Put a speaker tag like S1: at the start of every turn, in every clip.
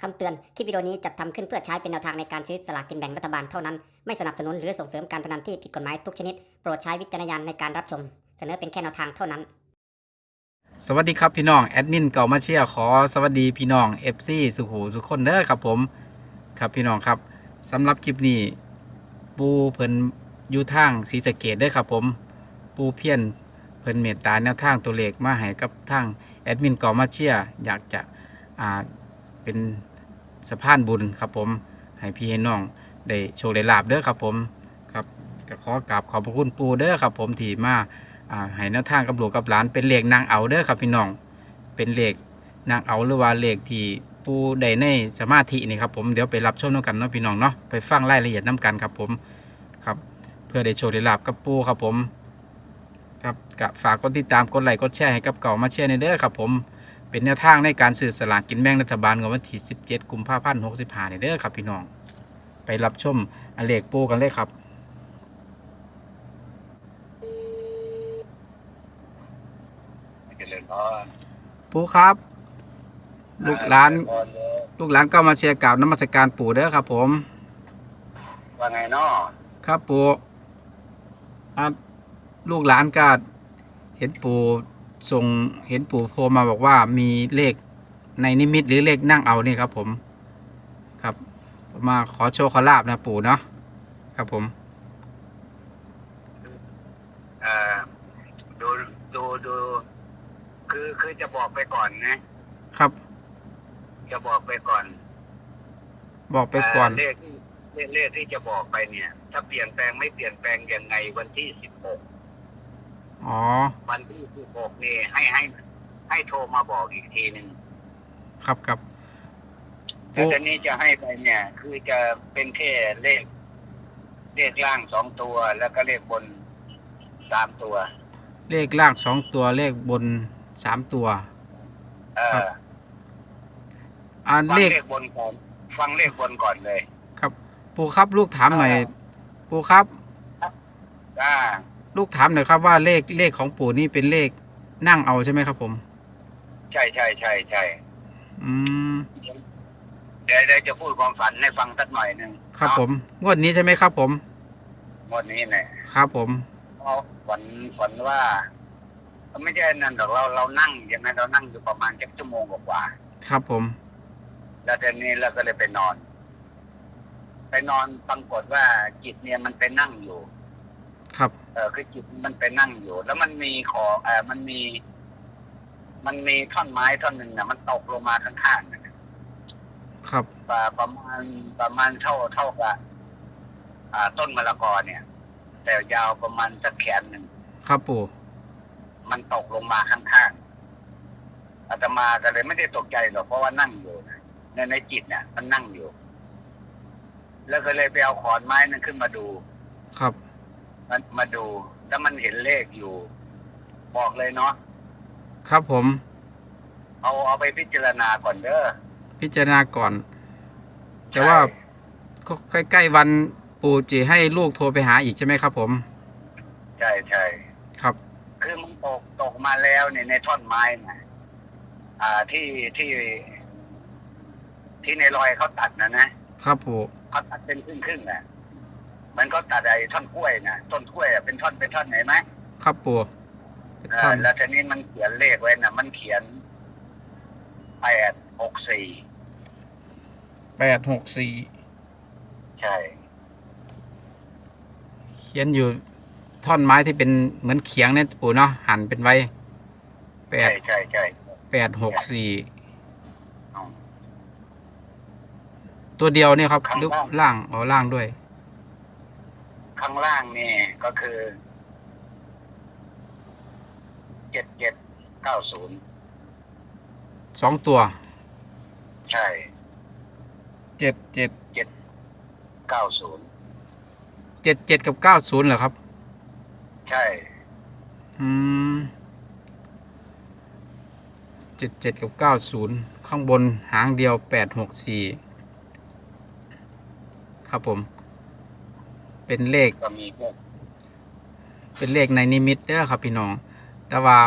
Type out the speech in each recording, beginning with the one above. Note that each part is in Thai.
S1: คำเตือน คลิปวิดีโอนี้จัดทำขึ้นเพื่อใช้เป็นแนวทางในการซื้อสลากกินแบ่งรัฐบาลเท่านั้น ไม่สนับสนุนหรือส่งเสริมการพนันที่ผิดกฎหมายทุกชนิด โปรดใช้วิจารณญาณในการรับชม เสนอเป็นแค่แนวทางเท่านั้น
S2: สวัสดีครับพี่น้อง แอดมินเก่ามาเชียร์ขอสวัสดีพี่น้อง FC สุขูสุขคนเด้อครับผม ครับพี่น้องครับสำหรับคลิปนี้ ปูเพิ่นอยู่ทางศรีสะเกดเด้อครับผม ปูเพี้ยนเพิ่นเมตตาแนวทางตัวเลขมาให้กับทางแอดมินเก่ามาเชียร์อยากจะอ่า เป็นสะพานบุญครับผมให้พี่ให้น้องได้โชคได้ลาบเด้อครับผมครับก็ขอกราบขอบพระคุณปูเด้อครับผมที่มาอ่าให้แนวทางกับหลวงกับหลานเป็นเลขนางเอาเด้อครับพี่น้องเป็นเลขนางเอาหรือว่าเลขที่ปูได้ในสมาธินี่ครับผมเดี๋ยวไปรับชมน้กันเนาะพี่น้องเนาะไปฟังรายละเอียดน้กันครับผมครับเพื่อได้โชว์ได้ลาบกับปูครับผมครับฝากกดติดตามกดไลค์กดแชร์ให้กับเก่ามาเชียร์ในเด้อครับผม เป็นแนวทางในการสื่อสลากกินแบ่งรัฐบาลของวันที่ 17 กุมภาพันธ์65นี่เด้อครับพี่น้อง ไปรับชมอันเลขปูกันเลยครับ
S3: เจริญพร
S2: ปูครับ ลูกหลาน
S3: เจริญพรเลย
S2: ลูกหลานก็มาเชียร์กราบน้ำมัสการปู่เด้อครับ ผม
S3: ว่าไงเนาะ
S2: ครับปู่อะลูกหลานก็เห็นปู่ ส่งเห็นปู่โทรมาบอกว่ามีเลขในนิมิตหรือเลขนั่งเอานี่ครับ ผม ครับ มาขอโชว์ขอลาบนะปู่เนาะครับผม
S3: เอ่อดูดูดูคือคือจะบอกไปก่อนนะ ครับ จะบอกไปก่อน
S2: บอกไปก่อน
S3: เเลขที่เลขเลขที่จะบอกไปเนี่ย ถ้าเปลี่ยนแปลงไม่เปลี่ยนแปลงยังไงวันที่สิบหก
S2: อ๋อ
S3: วันที่สิบหกนี่ให้ให้ ให้โทรมาบอกอีกทีหนึ่ง
S2: ครับครับ
S3: แต่ตอนนี้จะให้ไปเนี่ย คือจะเป็นแค่เลข เลขล่างสองตัว แล้วก็เลขบนสามตัว
S2: เลขล่างสองตัวเลขบนสามตัว
S3: เอ
S2: ครั
S3: อบ
S2: อ่า
S3: ฟัง
S2: เลข
S3: เลขบนก่อนฟังเลขบนก่อนเลย
S2: ครับ ปู่ครับลูกถามหน่อย
S3: อ่า
S2: ปู่ครับ
S3: อ่า
S2: ลูกถามหน่อยครับว่าเลขเลขของปู่นี่เป็นเลขนั่งเอาใช่ไหมครับ ผม
S3: ใช่ใช่ใช่ใช่
S2: อืม
S3: เดี๋ยวเดี๋ยวจะพูดความฝันให้ฟังสักหน่อยหนึ่ง
S2: ครับ
S3: เนาะ
S2: ผมงวดนี้ใช่ไหมครับ ผม
S3: งวดนี้เนี่ย
S2: ครับผม
S3: เพราะฝันฝันว่าไม่ใช่นั่นหรอกเราเรานั่งอย่างนั้นเรานั่งอยู่ประมาณสักชั่วโมงกว่า
S2: ครับผม
S3: ๆแล้วทีนี้เราก็เลยไปนอน ไปนอนปรากฏว่าจิตเนี่ยมันไปนั่งอยู่
S2: ครับ
S3: เออคือจิตมันไปนั่งอยู่ แล้วมันมีขอเออมันมี มันมีท่อนไม้ท่อนหนึ่งนะมันตกลงมาข้างๆนะ
S2: ครับ
S3: ประประมาณประมาณเท่าเท่ากับอ่า ต้นมะละกอเนี่ย แต่ยาวประมาณสักแขนหนึ่ง
S2: ครับปู่
S3: มันตกลงมาข้างๆอาตมาก็เลยไม่ได้ตกใจหรอกเพราะว่านั่งอยู่นะในในจิตเนี่ย มันนั่งอยู่ แล้วก็เลยไปเอาขอนไม้นั้นขึ้นมาดู
S2: ครับ
S3: มันมาดูแล้วมันเห็นเลขอยู่ บอกเลยเนาะ
S2: ครับผม
S3: เอาเอาไปพิจารณาก่อนเด้อ
S2: พิจารณาก่อน แต่ว่าก็ใกล้ๆวันปู่จีให้ลูกโทรไปหาอีกใช่ไหมครับ ผม
S3: ใช่ใช่
S2: ครับ
S3: คือมันตกตกมาแล้วเนี่ยในท่อนไม้นะอ่าที่ที่ ที่ในรอยเขาตัดนะนะครับ
S2: ปู่
S3: เขาตัดเป็นครึ่งครึ่งๆอะ มันก็ตัดไอ้ท่อนกล้วยนะต้นกล้วยอะเป็นท่อนเป็นท่อนไหนไหม
S2: ครับปู่เป็น
S3: เอ
S2: ท่อ
S3: อนแล้วทีนี้มันเขียนเลขไว้นะมันเขียนแปดหกสี่
S2: แปดหกสี่
S3: ใช่
S2: เขียนอยู่ท่อนไม้ที่เป็นเหมือนเขียงเนี่ยปู่เนาะหั่นเป็นไว้แป
S3: ใช่
S2: ด
S3: ใช่ใช่
S2: แปดหกสี่
S3: อืม
S2: ตัวเดียวเนี่ยครับ
S3: ข้าง
S2: หรือ
S3: ล่าง
S2: ล่างอ๋อล่างด้วย
S3: ข้างล่างนี่ก็คือเจ็ดเจ็ดเก้าศูนย์
S2: สองตัว
S3: ใช่
S2: เจ็ดเจ็ด
S3: เก้าศูนย์
S2: เจ็ดเจ็ดกับเก้าศูนย์เหรอครับ
S3: ใช่
S2: อืมเจ็ดเจ็ดกับเก้าศูนย์ข้างบนหางเดียวแปดหกสี่ครับผม เป็นเลข
S3: ก็มีพวก
S2: เป็นเลขในนิมิตเด้อครับพี่น้อง แต่ว่า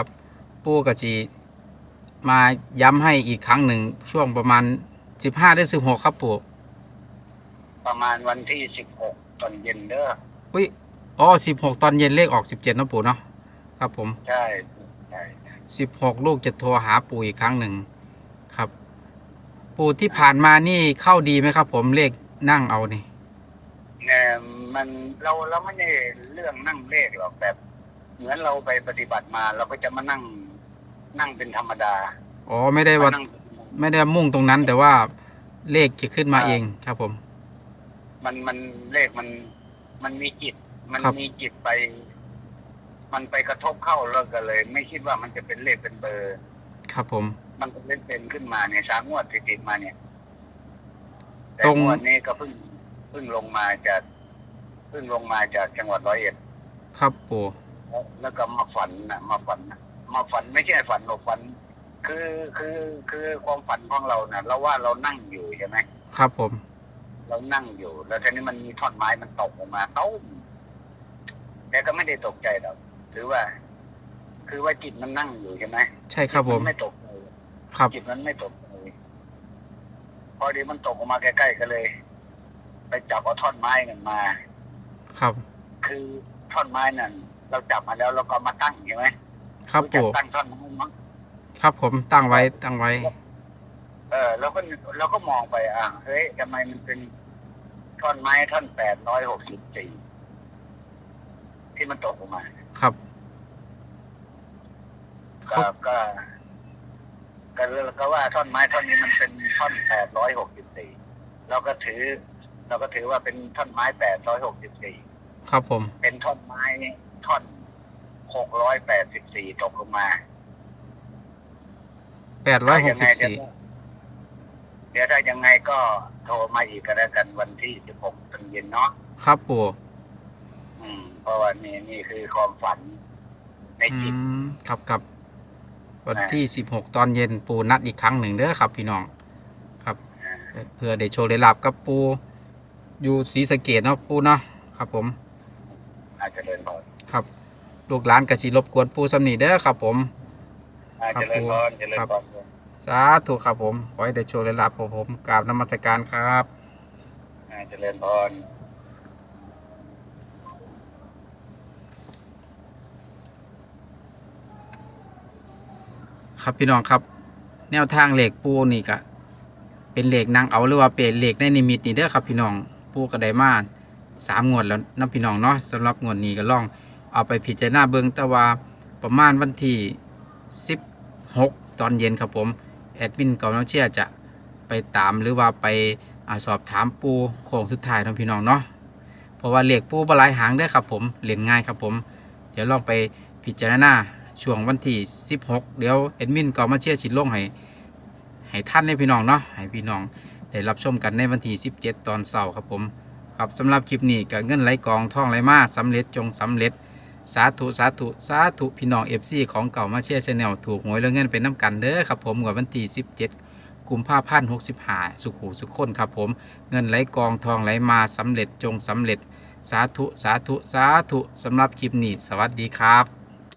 S2: ปู่กะจีมาย้ำให้อีกครั้งหนึ่งช่วงประมาณสิบห้าได้สิบหกครับปู่
S3: ประมาณวันที่สิบหกตอนเย็นเด้อ
S2: อุ้ยอ๋อสิบหกตอนเย็นเลขออกสิบเจ็ดนาะปู่เนาะครับผม
S3: ใช่ใช่
S2: สิบหกลูกจะโทรหาปู่อีกครั้งหนึ่งครับ ปู่ที่ผ่านมานี่เข้าดีไหมครับ ผมเลขนั่งเอานี่
S3: เนี่ย มันเราเราไม่ได้เรื่องนั่งเลขหรอกแบบ เหมือนเราไปปฏิบัติมา เราก็จะมานั่งนั่งเป็นธรรมดา
S2: อ๋อไม่ได้ว่า
S3: นั่ง
S2: ไม่ได้มุ่งตรงนั้น แต่ว่าเลขจะขึ้นมา
S3: อ่า
S2: เองครับผม
S3: มันมันเลขมันมันมีจิต มัน
S2: ครับ
S3: มีจิตไป มันไปกระทบเข้าแล้วก็เลย ไม่คิดว่ามันจะเป็นเลขเป็นเบอร์
S2: ครับผม
S3: มันก็เป็นเป็นขึ้นมาเนี่ยสามงวดติดๆมาเนี่ยแต่
S2: ตรง
S3: งวดนี้ก็เพิ่งเพิ่งลงมาจาก เพิ่งลงมาจากจังหวัดร้อยเอ็ด
S2: ครับปู่
S3: แล้วแล้วก็มาฝันนะมาฝันนะมาฝันไม่ใช่ฝันหรอกฝัน คือคือคือความฝันของเรานะเราว่าเรานั่งอยู่ใช่ไหม
S2: ครับผม
S3: เรานั่งอยู่ แล้วทีนี้มันมีท่อนไม้มันตกลงมาเต้าแต่ก็ไม่ได้ตกใจหรอกถือว่า คือว่าจิตมันนั่งอยู่ใช่ไหม
S2: ใช่ครับผม
S3: นไม่ตกใจ
S2: ครับ
S3: จิตมันไม่ตกเลยพอดีมันตกออกมาใกล้ๆกันเลย ไปจับเอาท่อนไม้นั่นมา
S2: ครับ
S3: คือท่อนไม้นั่นเราจับมาแล้วเราก็เอามาตั้งใช่ไหม
S2: ครับ
S3: จั
S2: ปู่
S3: ตั้งท่อนไม้มั้ง
S2: ครับผมตั้งไว้ตั้งไว้
S3: เออเราก็เราก็มองไปอะเฮ้ยทำไมมันเป็นท่อนไม้ท่อนแปดร้อยหกสิบสี่ที่มันตกออกมา
S2: ครับ
S3: ก็ก็ก็ก็ว่าท่อนไม้ท่อนนี้มันเป็นท่อนแปดร้อยหกสิบสี่เราก็ถือ เราก็ถือว่าเป็นท่อนไม้แปดร้อยหกสิบสี่
S2: ครับผม
S3: เป็นท่อนไม้ท่อนหกร้อยแปดสิบสี่ตกลงมา
S2: แปดร้อยหกสิบ
S3: เดี๋ยว
S2: สี่
S3: เดี๋ยวถ้ายังไงก็โทรมาอีกก็แล้วกันวันที่สิบหกตอนเย็นเนาะ
S2: ครับปู่
S3: อืม เพราะว่านี่นี่คือความฝันใน
S2: อื
S3: จิต
S2: มครับครับวัน
S3: อ่า
S2: ที่สิบหกตอนเย็นปูนัดอีกครั้งหนึ่งเด้อครับ พี่น้อง ครับ
S3: อ่า
S2: เพื่อได้โชว์ได้รับกับปู อยู่ศรีสะเกดเนาะปูเนาะครับผม
S3: อาจจะเดินพร
S2: ครับ ลูกหลานกสิรบกวนปูสำนีเด้อครับผม
S3: อาจจะเดินพรจะเดินพร
S2: สาธุครับผมขอให้ได้โชว์ได้รับผมผมกราบนมัสการครับ
S3: อาจจะเดินพร
S2: ครับพี่น้องครับ แนวทางเหล็กปูนี่ก็เป็นเหล็กนางเอาหรือว่าเป็นเหล็กในนิมิตนี่เด้อครับพี่น้อง ปูกระไดมาสามงวดแล้วนะพี่น้องเนาะสำหรับงวดนี้ก็ลองเอาไปพิจารณาเบิงแต่ว่าประมาณวันที่ 16 ตอนเย็นครับผม แอดมินกองน้องเชียจะไปตามหรือว่าไปอสอบถามปูโค้งสุดท้ายนะพี่น้องเนาะเพราะว่าเหล็กปูบหลายหางเด้ครับผมเล่นง่ายครับผม เดี๋ยวลองไปพิจารณาช่วงวันที่ 16 เดี๋ยวเอ็ดมินก็มาเชียชิดลงให้ให้ท่านให้พี่น้องเนาะให้พี่น้อง ได้รับชมกันในวันที่ 17 ตอนเสาร์ครับผม ครับสำหรับคลิปนี้ก็เงินไหลกองท่องไหลมาสำเร็จจงสำเร็จ สาธุสาธุสาธุพี่น้องเอฟซีของเก่ามาเชียร์ชาแนลถูกหวยแล้วเงินเป็นน้ำกันเด้อครับผมงวดวันที่ 17 กุมภาพันธ์65 สุขหูสุขคนครับผม เงินไหลกองทองไหลมาสำเร็จจงสำเร็จ สาธุสาธุสาธุสำหรับคลิปนี้สวัสดีครับ